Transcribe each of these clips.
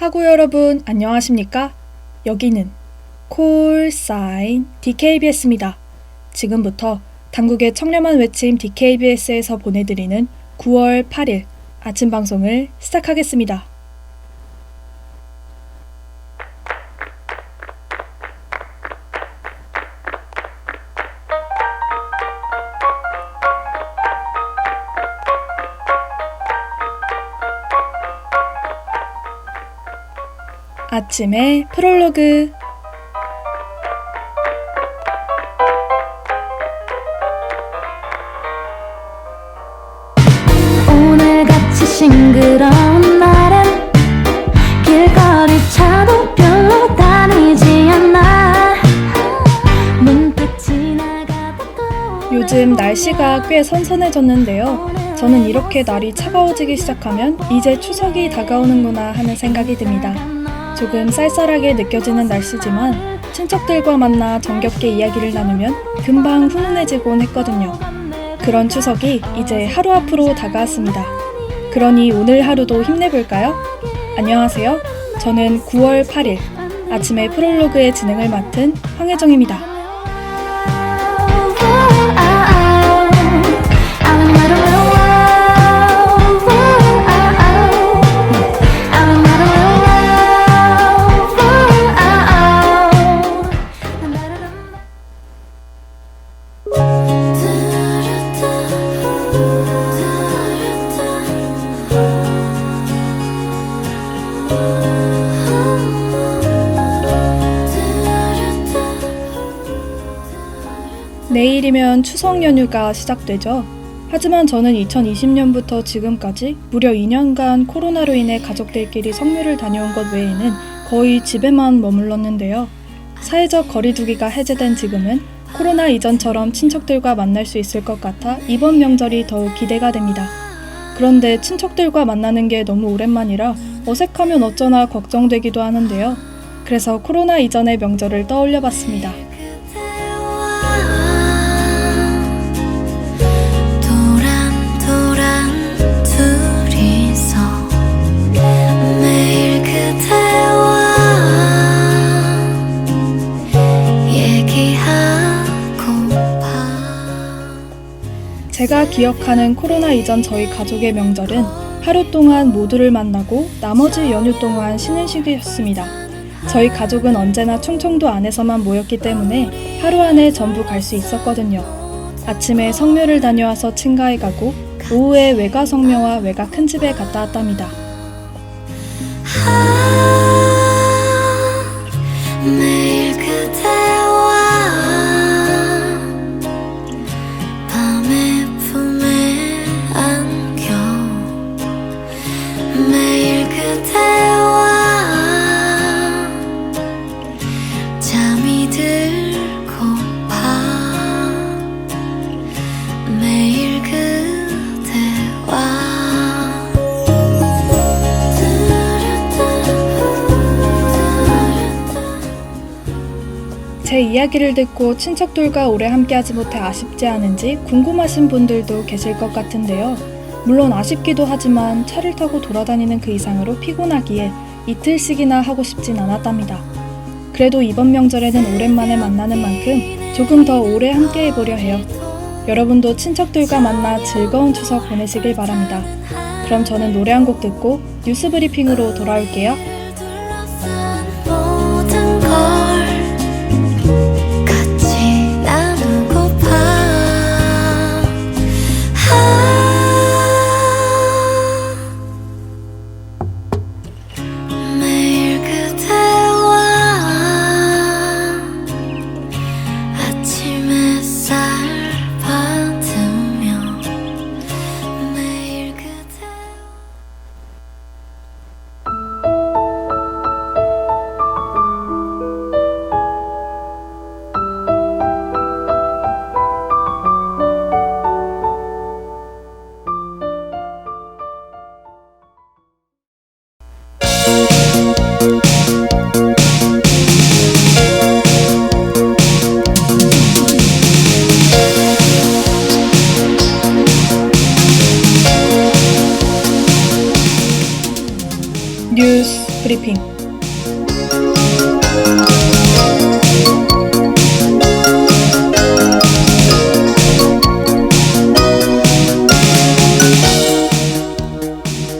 하구 여러분 안녕하십니까? 여기는 콜사인 DKBS입니다. 지금부터 당국의 청렴한 외침 DKBS에서 보내드리는 9월 8일 아침 방송을 시작하겠습니다. 아침의 프롤로그 오늘같이 싱그러운 날엔 길거리 차도 별로 다니지 않아 문득 지나가다 또 요즘 날씨가 꽤 선선해졌는데요. 저는 이렇게 날이 차가워지기 시작하면 이제 추석이 다가오는구나 하는 생각이 듭니다. 조금 쌀쌀하게 느껴지는 날씨지만 친척들과 만나 정겹게 이야기를 나누면 금방 훈훈해지곤 했거든요. 그런 추석이 이제 하루 앞으로 다가왔습니다. 그러니 오늘 하루도 힘내볼까요? 안녕하세요. 저는 9월 8일 아침의 프롤로그의 진행을 맡은 황혜정입니다. 내일이면 추석 연휴가 시작되죠. 하지만 저는 2020년부터 지금까지 무려 2년간 코로나로 인해 가족들끼리 성묘를 다녀온 것 외에는 거의 집에만 머물렀는데요. 사회적 거리두기가 해제된 지금은 코로나 이전처럼 친척들과 만날 수 있을 것 같아 이번 명절이 더욱 기대가 됩니다. 그런데 친척들과 만나는 게 너무 오랜만이라 어색하면 어쩌나 걱정되기도 하는데요. 그래서 코로나 이전의 명절을 떠올려 봤습니다. 기억하는 코로나 이전 저희 가족의 명절은 하루 동안 모두를 만나고 나머지 연휴 동안 쉬는 시기였습니다. 저희 가족은 언제나 충청도 안에서만 모였기 때문에 하루 안에 전부 갈 수 있었거든요. 아침에 성묘를 다녀와서 친가에 가고 오후에 외가 성묘와 외가 큰 집에 갔다 왔답니다. 이야기를 듣고 친척들과 오래 함께하지 못해 아쉽지 않은지 궁금하신 분들도 계실 것 같은데요. 물론 아쉽기도 하지만 차를 타고 돌아다니는 그 이상으로 피곤하기에 이틀씩이나 하고 싶진 않았답니다. 그래도 이번 명절에는 오랜만에 만나는 만큼 조금 더 오래 함께 해보려 해요. 여러분도 친척들과 만나 즐거운 추석 보내시길 바랍니다. 그럼 저는 노래 한 곡 듣고 뉴스 브리핑으로 돌아올게요. 브리핑.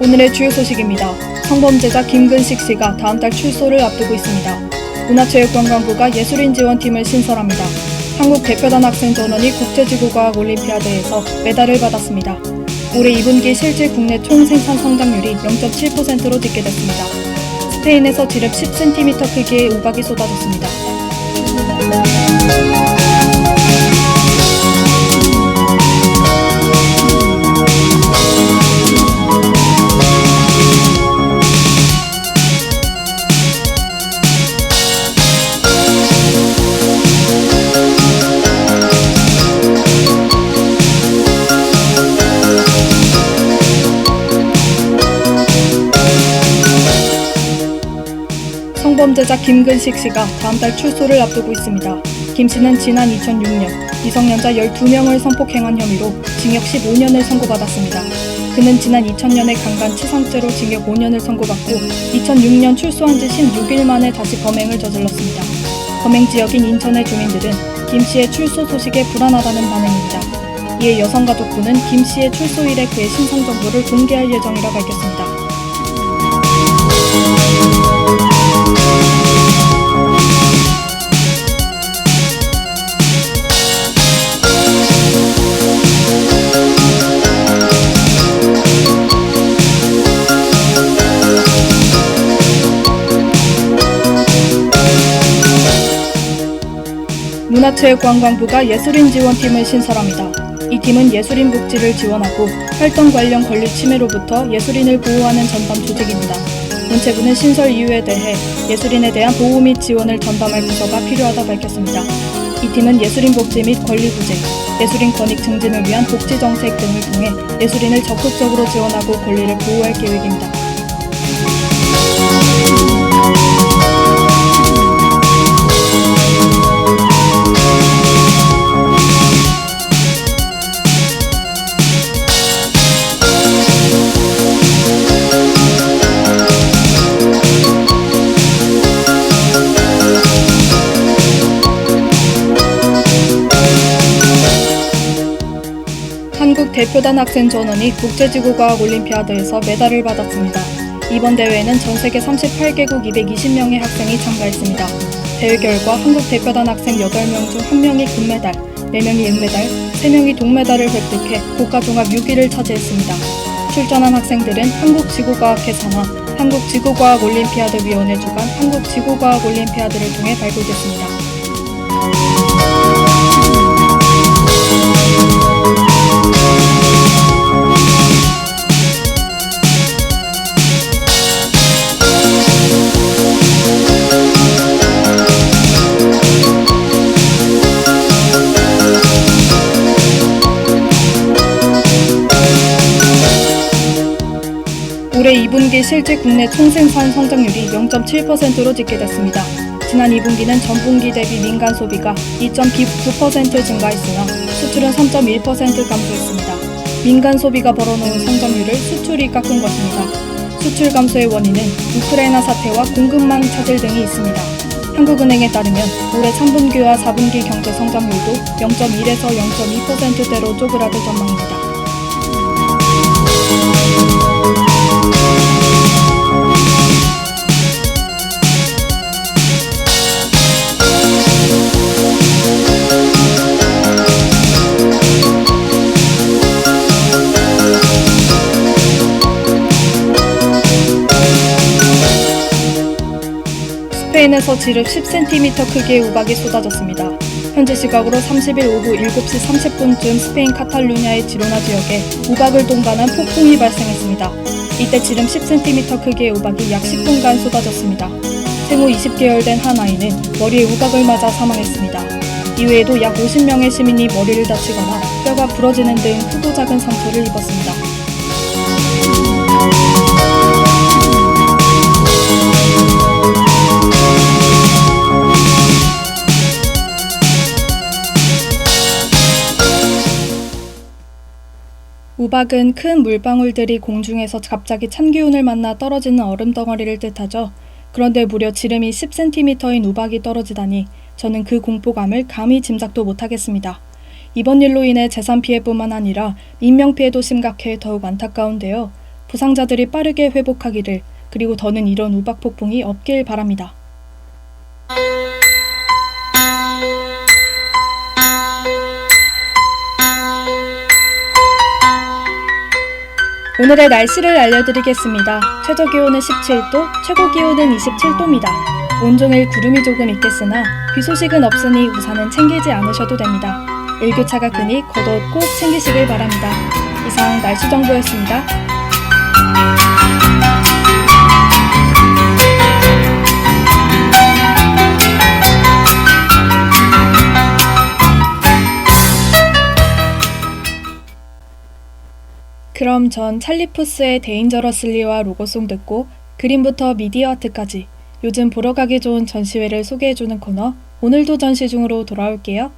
오늘의 주요 소식입니다. 성범죄자 김근식 씨가 다음 달 출소를 앞두고 있습니다. 문화체육관광부가 예술인 지원팀을 신설합니다. 한국 대표단 학생 전원이 국제지구과학 올림피아드에서 메달을 받았습니다. 올해 2분기 실질 국내 총 생산 성장률이 0.7%로 집계됐습니다. 스페인에서 지름 10cm 크기의 우박이 쏟아졌습니다. 성범죄자 김근식 씨가 다음 달 출소를 앞두고 있습니다. 김 씨는 지난 2006년 미성년자 12명을 성폭행한 혐의로 징역 15년을 선고받았습니다. 그는 지난 2000년에 강간 치상죄로 징역 5년을 선고받고 2006년 출소한 지 16일 만에 다시 범행을 저질렀습니다. 범행 지역인 인천의 주민들은 김 씨의 출소 소식에 불안하다는 반응입니다. 이에 여성가족부는 김 씨의 출소일에 그의 신상 정보를 공개할 예정이라 밝혔습니다. 문화체육관광부가 예술인 지원팀을 신설합니다. 이 팀은 예술인 복지를 지원하고 활동 관련 권리 침해로부터 예술인을 보호하는 전담 조직입니다. 문체부는 신설 이유에 대해 예술인에 대한 보호 및 지원을 전담할 부서가 필요하다 밝혔습니다. 이 팀은 예술인 복지 및 권리 구제, 예술인 권익 증진을 위한 복지 정책 등을 통해 예술인을 적극적으로 지원하고 권리를 보호할 계획입니다. 대표단 학생 전원이 국제지구과학 올림피아드에서 메달을 받았습니다. 이번 대회에는 전 세계 38개국 220명의 학생이 참가했습니다. 대회 결과 한국 대표단 학생 8명 중 1명이 금메달, 4명이 은메달, 3명이 동메달을 획득해 국가종합 6위를 차지했습니다. 출전한 학생들은 한국지구과학회사나 한국지구과학올림피아드 위원회 주관 한국지구과학올림피아드를 통해 발굴됐습니다. 2분기 실제 국내 총생산 성장률이 0.7%로 집계됐습니다. 지난 2분기는 전분기 대비 민간 소비가 2.9% 증가했으나 수출은 3.1% 감소했습니다. 민간 소비가 벌어놓은 성장률을 수출이 깎은 것입니다. 수출 감소의 원인은 우크라이나 사태와 공급망 차질 등이 있습니다. 한국은행에 따르면 올해 3분기와 4분기 경제 성장률도 0.1에서 0.2%대로 쪼그라들 전망입니다. 스페인에서 지름 10cm 크기의 우박이 쏟아졌습니다. 현지 시각으로 30일 오후 7시 30분쯤 스페인 카탈루냐의 지로나 지역에 우박을 동반한 폭풍이 발생했습니다. 이때 지름 10cm 크기의 우박이 약 10분간 쏟아졌습니다. 생후 20개월 된 한 아이는 머리에 우박을 맞아 사망했습니다. 이외에도 약 50명의 시민이 머리를 다치거나 뼈가 부러지는 등 크고 작은 상처를 입었습니다. 우박은 큰 물방울들이 공중에서 갑자기 찬 기운을 만나 떨어지는 얼음 덩어리를 뜻하죠. 그런데 무려 지름이 10cm인 우박이 떨어지다니 저는 그 공포감을 감히 짐작도 못하겠습니다. 이번 일로 인해 재산 피해뿐만 아니라 인명 피해도 심각해 더욱 안타까운데요. 부상자들이 빠르게 회복하기를 그리고 더는 이런 우박 폭풍이 없길 바랍니다. 오늘의 날씨를 알려드리겠습니다. 최저 기온은 17도, 최고 기온은 27도입니다. 온종일 구름이 조금 있겠으나 비 소식은 없으니 우산은 챙기지 않으셔도 됩니다. 일교차가 크니 겉옷 꼭 챙기시길 바랍니다. 이상 날씨 정보였습니다. 그럼 전 찰리푸스의 데인저러슬리와 로고송 듣고 그림부터 미디어 아트까지 요즘 보러 가기 좋은 전시회를 소개해주는 코너 오늘도 전시 중으로 돌아올게요.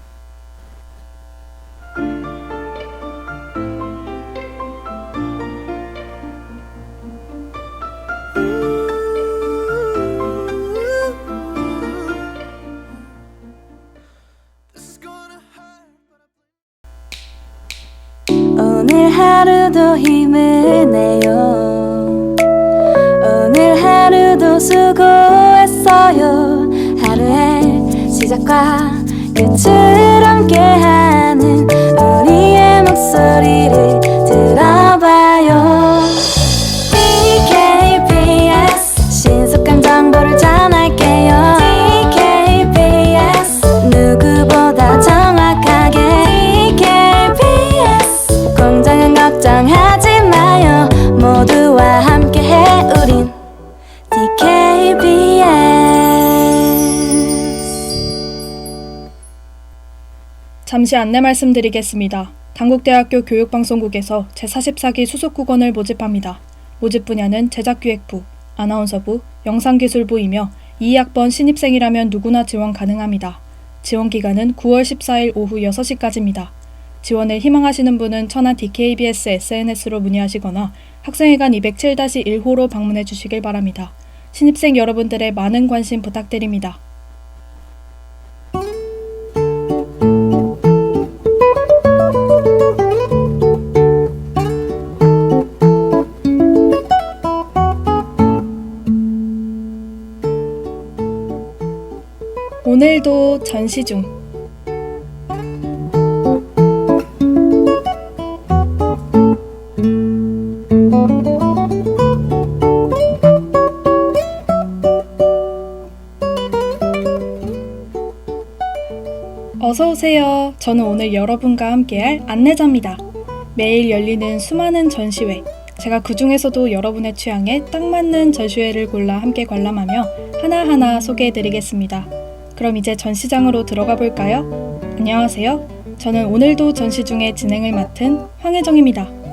오늘 하루도 힘을 내요. 오늘 하루도 수고했어요. 하루의 시작과 끝을 함께하는 우리의 목소리를 잠시 안내 말씀드리겠습니다. 당국대학교 교육방송국에서 제44기 수석국원을 모집합니다. 모집 분야는 제작기획부, 아나운서부, 영상기술부이며 2학번 신입생이라면 누구나 지원 가능합니다. 지원 기간은 9월 14일 오후 6시까지입니다. 지원을 희망하시는 분은 천안 DKBS SNS로 문의하시거나 학생회관 207-1호로 방문해 주시길 바랍니다. 신입생 여러분들의 많은 관심 부탁드립니다. 오늘도 전시 중. 어서 오세요. 저는 오늘 여러분과 함께할 안내자입니다. 매일 열리는 수많은 전시회. 제가 그 중에서도 여러분의 취향에 딱 맞는 전시회를 골라 함께 관람하며 하나하나 소개해드리겠습니다. 그럼 이제 전시장으로 들어가 볼까요? 안녕하세요. 저는 오늘도 전시 중에 진행을 맡은 황혜정입니다.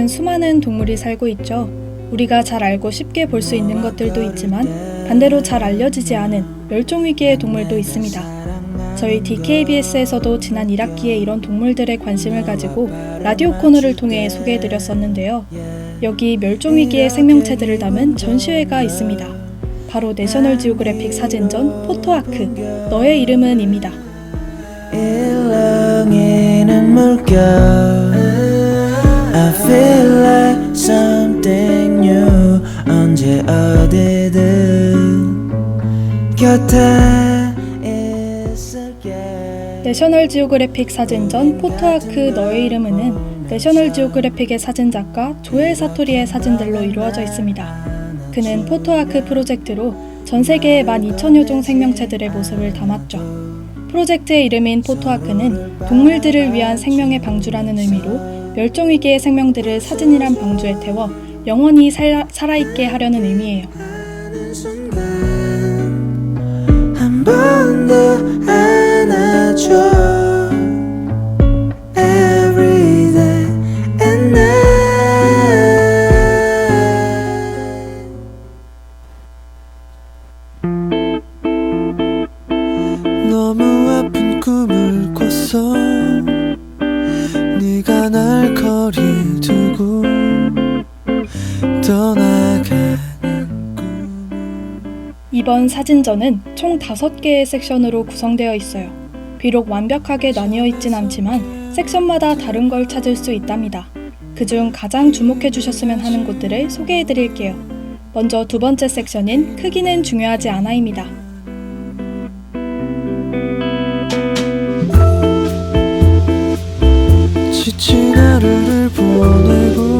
지구상에는 수많은 동물이 살고 있죠. 우리가 잘 알고 쉽게 볼 수 있는 것들도 있지만 반대로 잘 알려지지 않은 멸종위기의 동물도 있습니다. 저희 DKBS에서도 지난 1학기에 이런 동물들의 관심을 가지고 라디오 코너를 통해 소개해드렸었는데요. 여기 멸종위기의 생명체들을 담은 전시회가 있습니다. 바로 내셔널 지오그래픽 사진전 포토아크 너의 이름은입니다. Feel like something new 언제 어디든 곁에 있을게 내셔널 지오그래픽 사진전 포토아크 너의 이름은 내셔널 지오그래픽의 사진작가 조엘 사토리의 사진들로 이루어져 있습니다. 그는 포토아크 프로젝트로 전 세계의 12,000여 종 생명체들의 모습을 담았죠. 프로젝트의 이름인 포토아크는 동물들을 위한 생명의 방주라는 의미로 멸종위기의 생명들을 사진이란 방주에 태워 영원히 살아, 살아있게 하려는 의미예요. 한번더 안아줘 이번 사진전은 총 5개의 섹션으로 구성되어 있어요. 비록 완벽하게 나뉘어 있진 않지만 섹션마다 다른 걸 찾을 수 있답니다. 그중 가장 주목해 주셨으면 하는 곳들을 소개해 드릴게요. 먼저 두 번째 섹션인 크기는 중요하지 않아입니다. 지친 하루를 보내고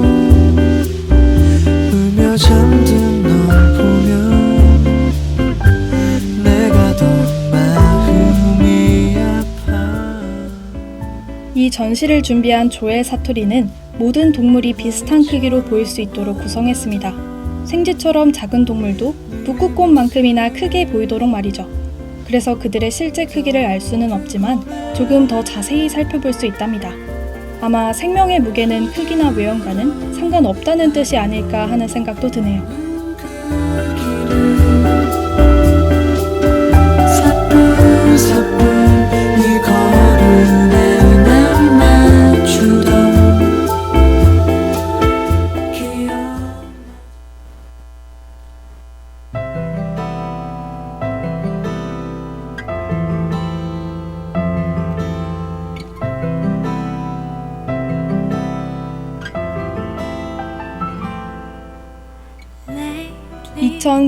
전시를 준비한 조엘 사토리는 모든 동물이 비슷한 크기로 보일 수 있도록 구성했습니다. 생쥐처럼 작은 동물도 북극곰만큼이나 크게 보이도록 말이죠. 그래서 그들의 실제 크기를 알 수는 없지만 조금 더 자세히 살펴볼 수 있답니다. 아마 생명의 무게는 크기나 외형과는 상관없다는 뜻이 아닐까 하는 생각도 드네요.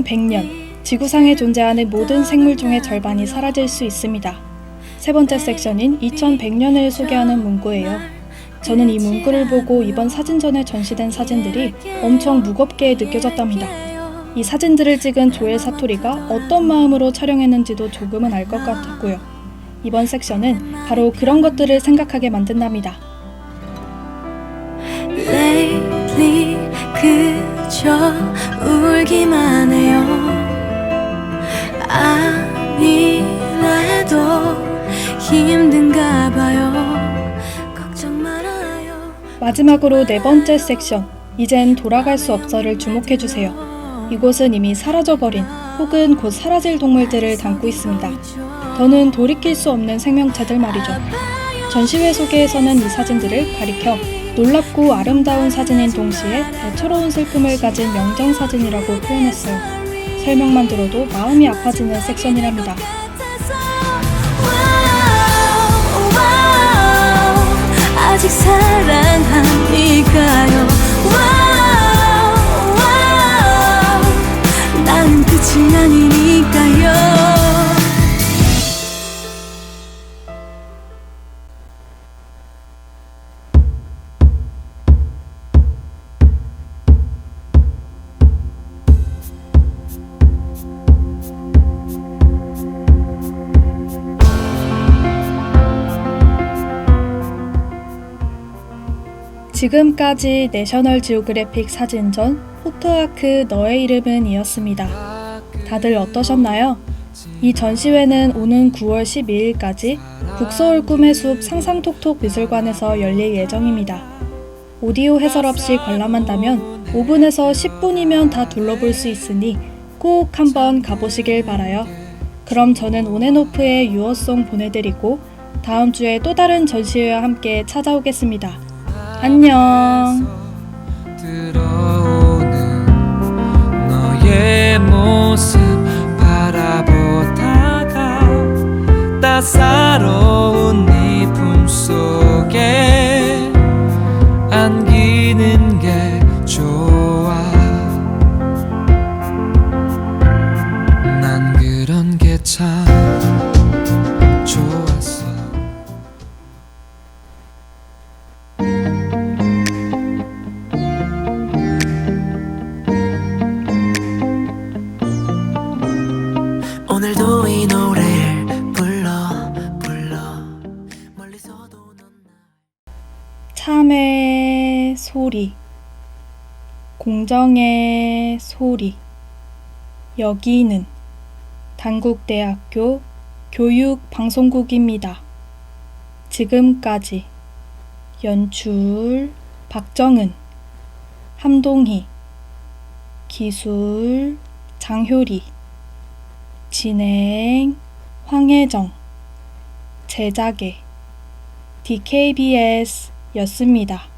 2100년 지구상에 존재하는 모든 생물 중의 절반이 사라질 수 있습니다. 세 번째 섹션인 2100년을 소개하는 문구예요. 저는 이 문구를 보고 이번 사진전에 전시된 사진들이 엄청 무겁게 느껴졌답니다. 이 사진들을 찍은 조엘 사토리가 어떤 마음으로 촬영했는지도 조금은 알 것 같았고요. 이번 섹션은 바로 그런 것들을 생각하게 만든답니다. Lately 그 저 울기만 해요 아니래도 힘든가 봐요 걱정 말아요 마지막으로 네 번째 섹션, 이젠 돌아갈 수 없어를 주목해 주세요. 이곳은 이미 사라져버린 혹은 곧 사라질 동물들을 담고 있습니다. 더는 돌이킬 수 없는 생명체들 말이죠. 전시회 소개에서는 이 사진들을 가리켜 놀랍고 아름다운 사진인 동시에 애처로운 슬픔을 가진 영정 사진이라고 표현했어요. 설명만 들어도 마음이 아파지는 섹션이랍니다. 아직 사랑하니까요 와우, 와우, 나는 끝이 아니니까요 지금까지 내셔널 지오그래픽 사진전 포토아크 너의 이름은 이었습니다. 다들 어떠셨나요? 이 전시회는 오는 9월 12일까지 북서울 꿈의 숲 상상톡톡 미술관에서 열릴 예정입니다. 오디오 해설 없이 관람한다면 5분에서 10분이면 다 둘러볼 수 있으니 꼭 한번 가보시길 바라요. 그럼 저는 온앤오프의 유어송 보내드리고 다음 주에 또 다른 전시회와 함께 찾아오겠습니다. 안녕. 들어오는 너의 모습 바라보다가 따사로운 네 품속에 안기는 소리, 공정의 소리. 여기는 단국대학교 교육방송국입니다. 지금까지 연출 박정은, 함동희, 기술 장효리, 진행 황혜정, 제작의 DKBS 였습니다.